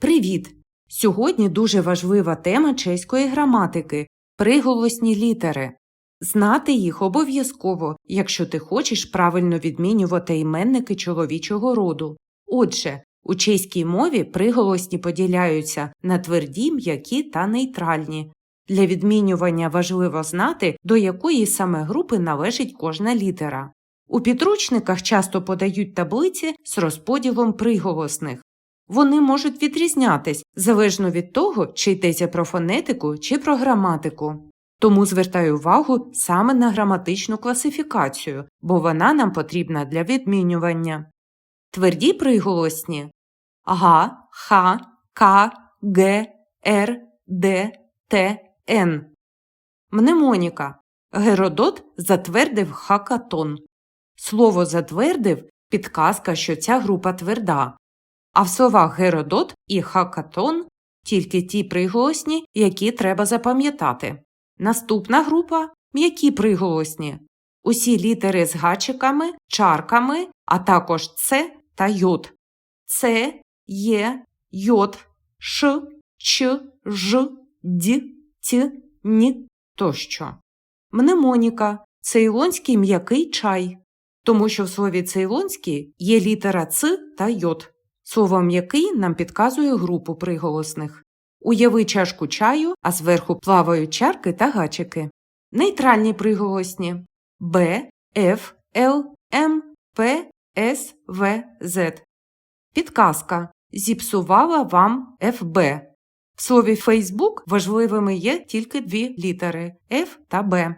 Привіт! Сьогодні дуже важлива тема чеської граматики приголосні літери. Знати їх обов'язково, якщо ти хочеш правильно відмінювати іменники чоловічого роду. Отже, у чеській мові приголосні поділяються на тверді, м'які та нейтральні. Для відмінювання важливо знати, до якої саме групи належить кожна літера. У підручниках часто подають таблиці з розподілом приголосних. Вони можуть відрізнятись залежно від того, чи йдеться про фонетику чи про граматику. Тому звертаю увагу саме на граматичну класифікацію, бо вона нам потрібна для відмінювання. Тверді приголосні га, ха, к, г, р, д, т, н. Мнемоніка. Геродот затвердив хакатон. Слово затвердив підказка, що ця група тверда. А в словах Геродот і хакатон тільки ті приголосні, які треба запам'ятати. Наступна група м'які приголосні. Усі літери з гачиками, чарками, а також Ц та йод. Це, Є, йод, Ш, Ч, Ж, Д, Т, Н тощо. Мнемоніка цейлонський м'який чай, тому що в слові цейлонський є літера Ц та йод. Слово м'який нам підказує групу приголосних. Уяви чашку чаю, а зверху плавають чарки та гачики. Нейтральні приголосні Б, Ф, Л, М, П, С, В, З. Підказка. Зіпсувала вам ФБ. В слові Фейсбук важливими є тільки дві літери Ф та Б.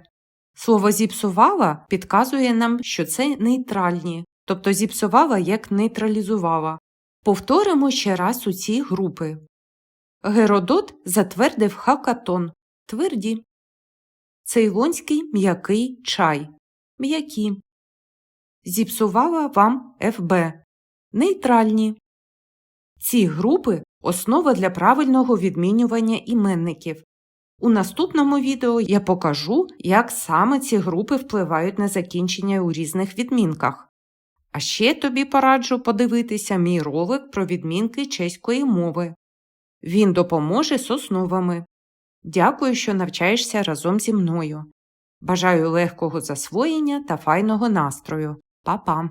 Слово зіпсувала підказує нам, що це нейтральні, тобто зіпсувала як нейтралізувала. Повторимо ще раз у ці групи. Геродот затвердив хакатон тверді. Цейлонський м'який чай м'які. Зіпсувала вам ФБ нейтральні. Ці групи основа для правильного відмінювання іменників. У наступному відео я покажу, як саме ці групи впливають на закінчення у різних відмінках. А ще тобі пораджу подивитися мій ролик про відмінки чеської мови. Він допоможе з основами. Дякую, що навчаєшся разом зі мною. Бажаю легкого засвоєння та файного настрою. Па-па!